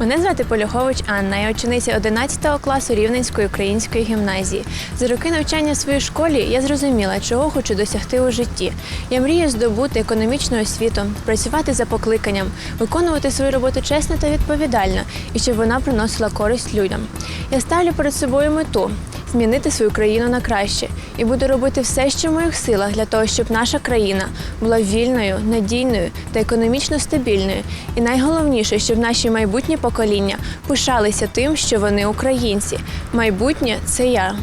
Мене звати Поляхович Анна, я учениця 11 класу Рівненської української гімназії. За роки навчання в своїй школі я зрозуміла, чого хочу досягти у житті. Я мрію здобути економічну освіту, працювати за покликанням, виконувати свою роботу чесно та відповідально, і щоб вона приносила користь людям. Я ставлю перед собою мету змінити свою країну на краще і буду робити все, що в моїх силах для того, щоб наша країна була вільною, надійною та економічно стабільною. І найголовніше, щоб наші майбутні покоління пишалися тим, що вони українці. Майбутнє це я.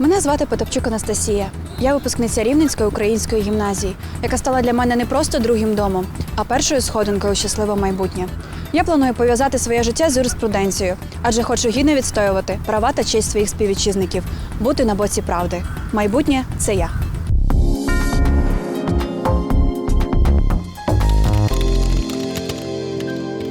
Мене звати Потапчук Анастасія. Я випускниця Рівненської української гімназії, яка стала для мене не просто другим домом, а першою сходинкою у щасливе майбутнє. Я планую пов'язати своє життя з юриспруденцією, адже хочу гідно відстоювати права та честь своїх співвітчизників, бути на боці правди. Майбутнє це я.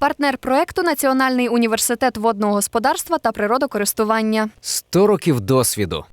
Партнер проекту Національний університет водного господарства та природокористування. 100 років досвіду.